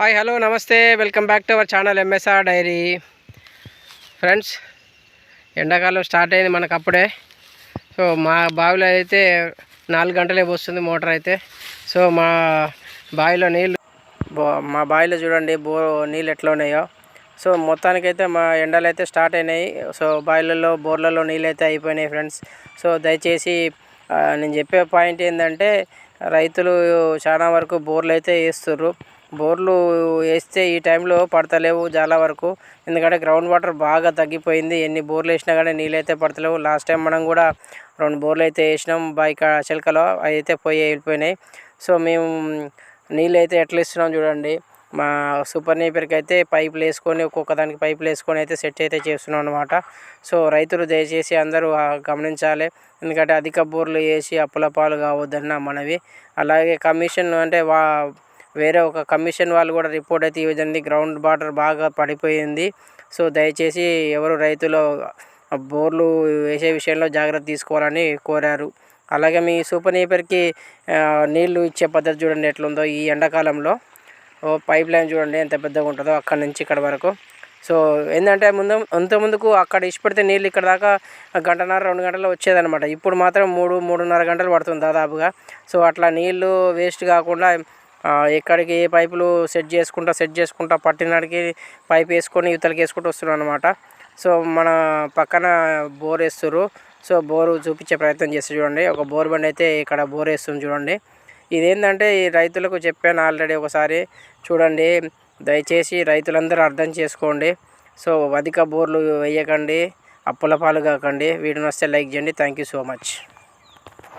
Hi hello నమస్తే. Welcome back to our channel MSR diary. Friends ఎండాకాలం start అయింది మనకు అప్పుడే సో మా బావిలో అయితే నాలుగు గంటలే పోస్తుంది మోటార్ అయితే. సో మా బావిలో నీళ్ళు మా బావిలో చూడండి బో నీళ్ళు ఎట్లా ఉన్నాయో. సో మొత్తానికైతే మా ఎండలు అయితే స్టార్ట్ అయినాయి. సో బావిలలో బోర్లలో నీళ్ళు అయితే అయిపోయినాయి ఫ్రెండ్స్. సో దయచేసి నేను చెప్పే పాయింట్ ఏంటంటే రైతులు చాలా వరకు బోర్లు అయితే వేస్తుర్రు. బోర్లు వేస్తే ఈ టైంలో పడతలేవు చాలా వరకు. ఎందుకంటే గ్రౌండ్ వాటర్ బాగా తగ్గిపోయింది. ఎన్ని బోర్లు వేసినా కానీ నీళ్ళు అయితే పడతలేవు. లాస్ట్ టైం మనం కూడా రెండు బోర్లు అయితే వేసినాం. బైక్ చిలకలో అవి అయితే పోయి వెళ్ళిపోయినాయి. సో మేము నీళ్ళు అయితే ఎట్లా ఇస్తున్నాం చూడండి. మా సూపర్ నేపర్కి అయితే పైపులు వేసుకొని ఒక్కొక్క దానికి పైపులు వేసుకొని అయితే సెట్ అయితే చేస్తున్నాం అనమాట సో రైతులు దయచేసి అందరూ గమనించాలి. ఎందుకంటే అధిక బోర్లు వేసి అప్పుల పాలు కావద్దన్న మనవి. అలాగే కమిషన్ అంటే వా వేరే ఒక కమిషన్ వాళ్ళు కూడా రిపోర్ట్ అయితే ఇవ్వదండి. గ్రౌండ్ వాటర్ బాగా పడిపోయింది. సో దయచేసి ఎవరు రైతులు బోర్లు వేసే విషయంలో జాగ్రత్త తీసుకోవాలని కోరారు. అలాగే మీ సూపర్ నేపర్కి నీళ్ళు ఇచ్చే పద్ధతి చూడండి ఎట్లుందో. ఈ ఎండాకాలంలో ఓ పైప్ లైన్ చూడండి ఎంత పెద్దగా ఉంటుందో అక్కడి నుంచి ఇక్కడ వరకు. సో ఏంటంటే ముందు అంత ముందుకు అక్కడ ఇష్టపడితే నీళ్ళు ఇక్కడ దాకా గంటన్నర రెండు గంటలు వచ్చేదన్నమాట. ఇప్పుడు మాత్రం మూడు మూడున్నర గంటలు పడుతుంది దాదాపుగా. సో అట్లా నీళ్ళు వేస్ట్ కాకుండా ఎక్కడికి ఏ పైపులు సెట్ చేసుకుంటా సెట్ చేసుకుంటా పట్టినాడికి పైప్ వేసుకొని ఇవతలకి వేసుకుంటూ వస్తున్నాం అనమాట సో మన పక్కన బోర్ వేస్తున్నారు సో బోరు చూపించే ప్రయత్నం చేస్తే చూడండి. ఒక బోర్ బండి అయితే ఇక్కడ బోర్ వేస్తుంది చూడండి. ఇదేంటంటే ఈ రైతులకు చెప్పాను ఆల్రెడీ ఒకసారి. చూడండి దయచేసి రైతులందరూ అర్థం చేసుకోండి. సో అధిక బోర్లు వేయకండి అప్పుల పాలు కాకండి. వీడిని వస్తే లైక్ చేయండి. Thank you so much.